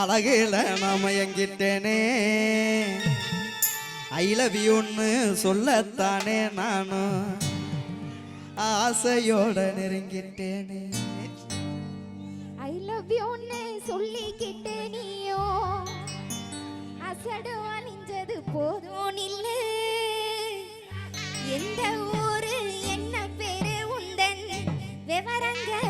அழகில நாம எங்கிட்டேனே I love யூன்னு சொல்லத்தானே நானும் ஆசையோட நெருங்கிட்டேனே. ஐ லவ் யூன்னு சொல்லிக்கிட்டே நீயோ. அசடு அணிஞ்சது போதும் இல்லை. எந்த ஊரு என்ன பேரு உந்தன்? விவரங்கள்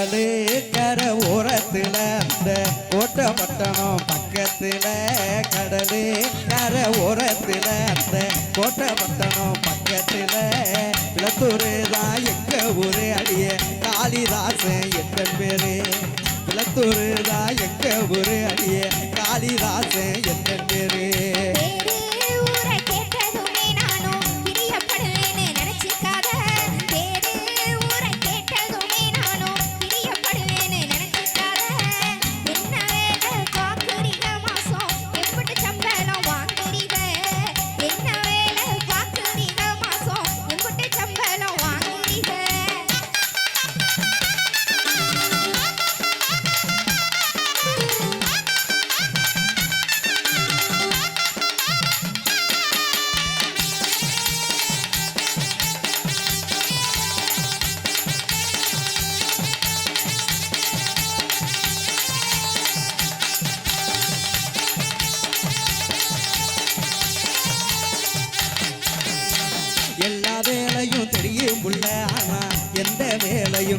கடலு கர ஓரத்தில் அந்த கோட்டப்பட்டணம் பக்கத்தில். கடலு கர ஓரத்தில் அந்த கோட்டப்பட்டணம் பக்கத்தில். பிளத்தூரு தான் எங்க ஊரு அடிய. காளிதாசன் எந்த பேரு. பிளத்தூரு தான் எங்க ஊரு அடிய. காளிதாசன் எந்த பேரு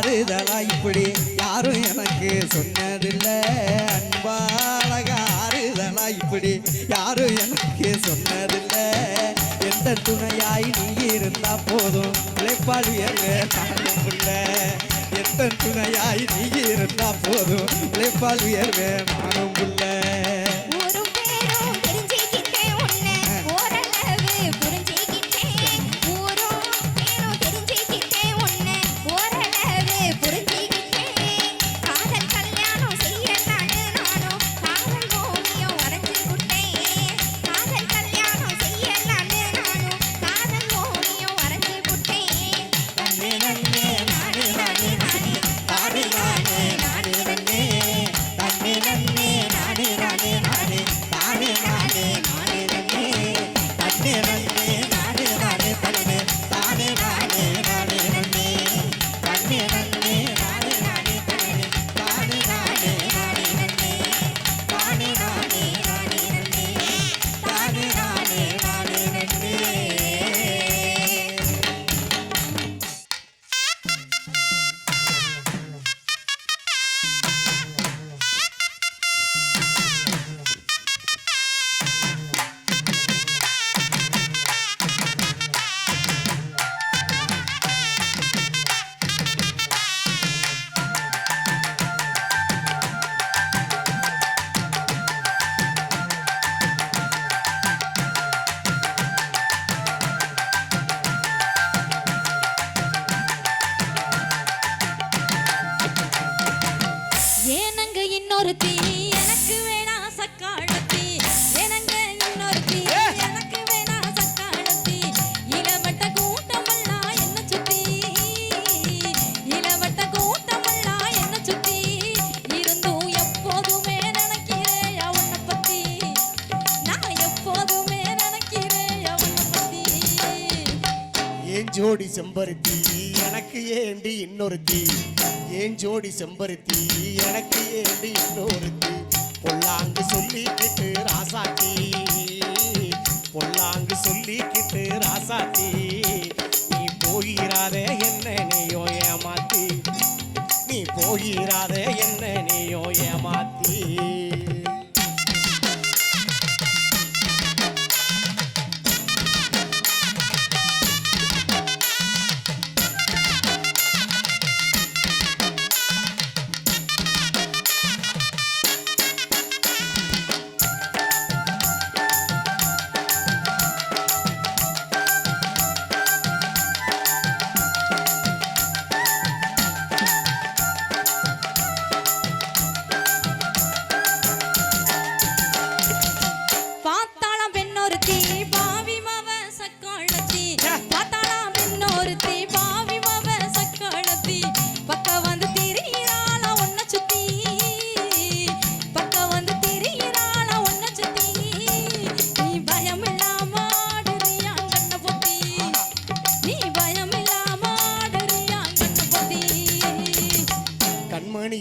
ஆறுதலா இப்படி? யாரும் எனக்கு சொன்னதில்லை. அன்பாலகா ஆறுதலா இப்படி? யாரும் எனக்கு சொன்னதில்லை. எந்த துணையாய் நீ இருந்தா போதும். உழைப்பாளி நானும் எந்த துணையாய் நீ இருந்தா போதும். உழைப்பாளி உயர்வே நானும் புள்ள ஜோடி செம்பருத்தி எனக்கு ஏண்டி இன்னொருத்தி? ஏன் ஜோடி செம்பருத்தி எனக்கு ஏண்டி இன்னொருத்தி?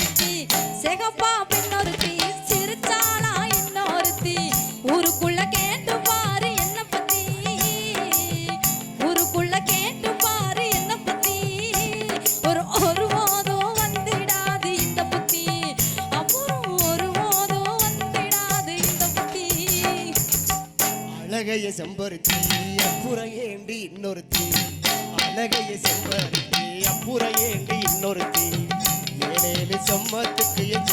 இன்னொருத்தி செகப்பா பெண்ணொருத்தி சிரிச்சாளா இன்னொருத்தி ஊருக்குள்ள கேட்டு பாரு என்ன பத்தி. ஊருக்குள்ள கேட்டு பாரு என்ன பத்தி. ஒரு ஒரு போதும் வந்திடாது இந்த புத்தி. அப்புறம் ஒரு போதும் வந்திடாது இந்த புத்தி. அழகைய செம்பருத்தி அப்புற ஏண்டி இன்னொருத்தி அழகைய செம்பருத்தி அப்புற ஏண்டி இன்னொருத்தி ஏழேழு செம்மத்துக்கு என்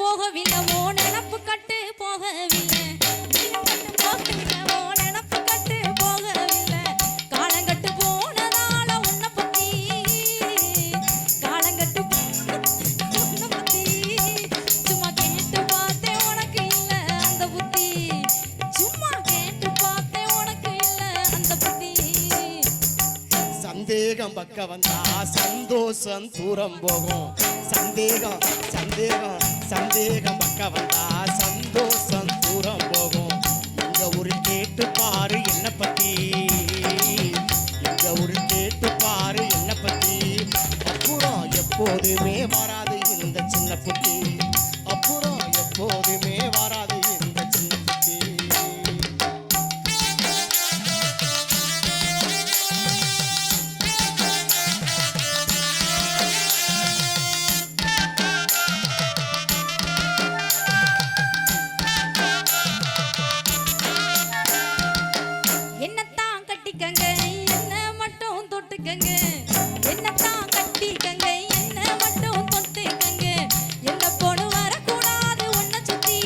நீயும் கட்டு போகவில்லை ஓ நினப்பு கட்டு போகவில்லை. நீயும் கட்டு போகவில்லை ஓ நினப்பு கட்டு போகவில்லை. காலங்கட்டு போனதால உன்னை பத்தி காலங்கட்டு உன்னை பத்தி. சும்மா கேட்டு பார்த்தேன் உனக்கு இல்லை அந்த புத்தி. சும்மா கேட்டு பார்த்தேன் உனக்கு இல்லை அந்த புத்தி. சந்தேகம் பக்க வந்தா சந்தோஷம் தூரம் போகும். சந்தேகம் சந்தேகம். சந்தேகம் பக்க வந்தா சந்தோஷம் தூரம் போகும். எங்க ஒரு கேட்டு பாரு என்ன பத்தி. எங்க ஒரு கேட்டு பாரு என்ன பத்தி. அப்புறம் எப்போதுமே வராது இந்த சின்ன புத்தி. தொட்டுக்கங்க என்னத்தான் கட்டிக்கங்க என்ன மட்டும் தொட்டுக்கங்க எந்த பொண்ணு வரக்கூடாது உன்னை சுத்தி.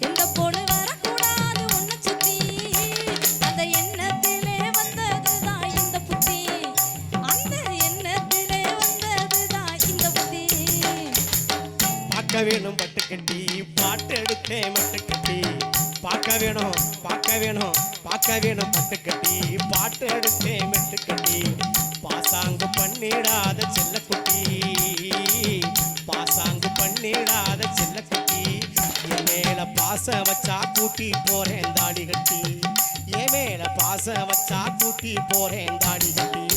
எந்த பொண்ணு வரக்கூடாது உன்னை சுத்தி. அந்த எண்ணத்திலே வந்ததுதான் இந்த புத்தி. அந்த எண்ணத்திலே வந்ததுதான் இந்த புத்தி. பார்க்க வேணும் பட்டு பாட்டு எடுத்தேன் மட்டு பார்க்க வேணும் பார்க்க வேணும் பார்க்க வேணும். பட்டு கட்டி பாட்டு எடுத்தேன் மெட்டு கட்டி பாசாங்கு பண்ணிடாத செல்லக்குட்டி. பாசாங்கு பண்ணிடாத செல்லக்குட்டி. பாச வச்சா கூட்டி போறேன் தாடி கட்டி. என் மேல பாச வச்சா கூட்டி போறேன் தாடி கட்டி.